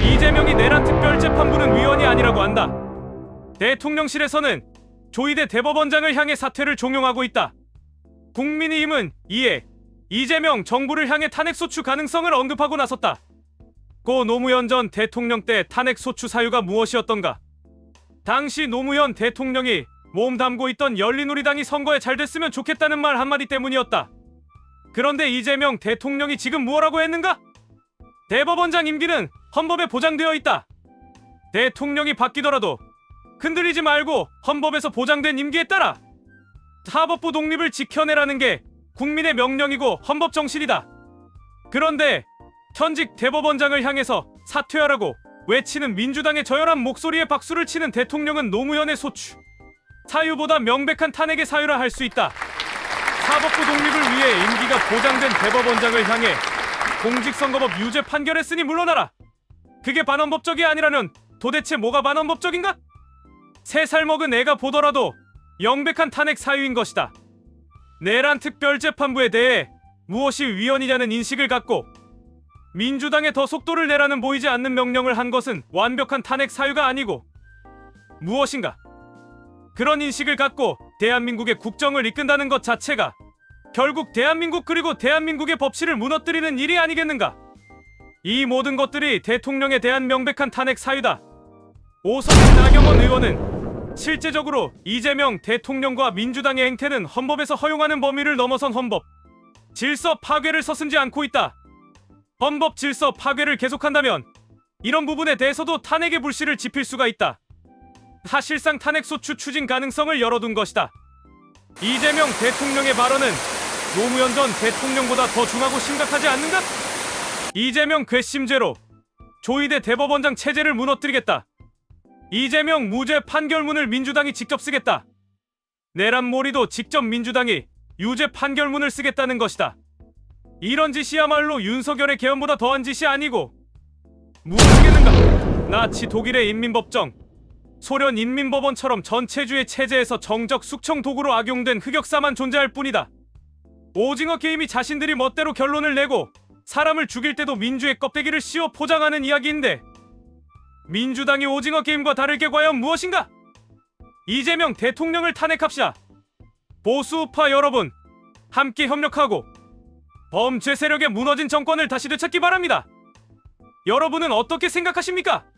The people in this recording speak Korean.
이재명이 내란 특별재판부는 위원이 아니라고 한다. 대통령실에서는 조희대 대법원장을 향해 사퇴를 종용하고 있다. 국민의힘은 이에 이재명 정부를 향해 탄핵소추 가능성을 언급하고 나섰다. 고 노무현 전 대통령 때 탄핵소추 사유가 무엇이었던가? 당시 노무현 대통령이 몸 담고 있던 열린우리당이 선거에 잘 됐으면 좋겠다는 말 한마디 때문이었다. 그런데 이재명 대통령이 지금 무엇라고 했는가? 대법원장 임기는 헌법에 보장되어 있다. 대통령이 바뀌더라도 흔들리지 말고 헌법에서 보장된 임기에 따라 사법부 독립을 지켜내라는 게 국민의 명령이고 헌법 정신이다. 그런데 현직 대법원장을 향해서 사퇴하라고 외치는 민주당의 저열한 목소리에 박수를 치는 대통령은 노무현의 소추. 사유보다 명백한 탄핵의 사유라 할 수 있다. 사법부 독립을 위해 임기가 보장된 대법원장을 향해 공직선거법 유죄 판결했으니 물러나라. 그게 반헌법적이 아니라면 도대체 뭐가 반헌법적인가? 세 살 먹은 애가 보더라도 명백한 탄핵 사유인 것이다. 내란 특별재판부에 대해 무엇이 위헌이냐는 인식을 갖고 민주당에 더 속도를 내라는 보이지 않는 명령을 한 것은 완벽한 탄핵 사유가 아니고 무엇인가? 그런 인식을 갖고 대한민국의 국정을 이끈다는 것 자체가 결국 대한민국 그리고 대한민국의 법치를 무너뜨리는 일이 아니겠는가? 이 모든 것들이 대통령에 대한 명백한 탄핵 사유다. 오선진 나경원 의원은 실제적으로 이재명 대통령과 민주당의 행태는 헌법에서 허용하는 범위를 넘어선 헌법 질서 파괴를 서슴지 않고 있다. 헌법 질서 파괴를 계속한다면 이런 부분에 대해서도 탄핵의 불씨를 지필 수가 있다. 사실상 탄핵 소추 추진 가능성을 열어둔 것이다. 이재명 대통령의 발언은 노무현 전 대통령보다 더 중하고 심각하지 않는가? 이재명 괘씸죄로 조희대 대법원장 체제를 무너뜨리겠다. 이재명 무죄 판결문을 민주당이 직접 쓰겠다. 내란몰이도 직접 민주당이 유죄 판결문을 쓰겠다는 것이다. 이런 짓이야말로 윤석열의 개헌보다 더한 짓이 아니고 무엇이겠는가? 나치 독일의 인민법정, 소련 인민법원처럼 전체주의 체제에서 정적 숙청 도구로 악용된 흑역사만 존재할 뿐이다. 오징어 게임이 자신들이 멋대로 결론을 내고 사람을 죽일 때도 민주의 껍데기를 씌워 포장하는 이야기인데 민주당이 오징어 게임과 다를 게 과연 무엇인가? 이재명 대통령을 탄핵합시다. 보수우파 여러분, 함께 협력하고 범죄 세력의 무너진 정권을 다시 되찾기 바랍니다. 여러분은 어떻게 생각하십니까?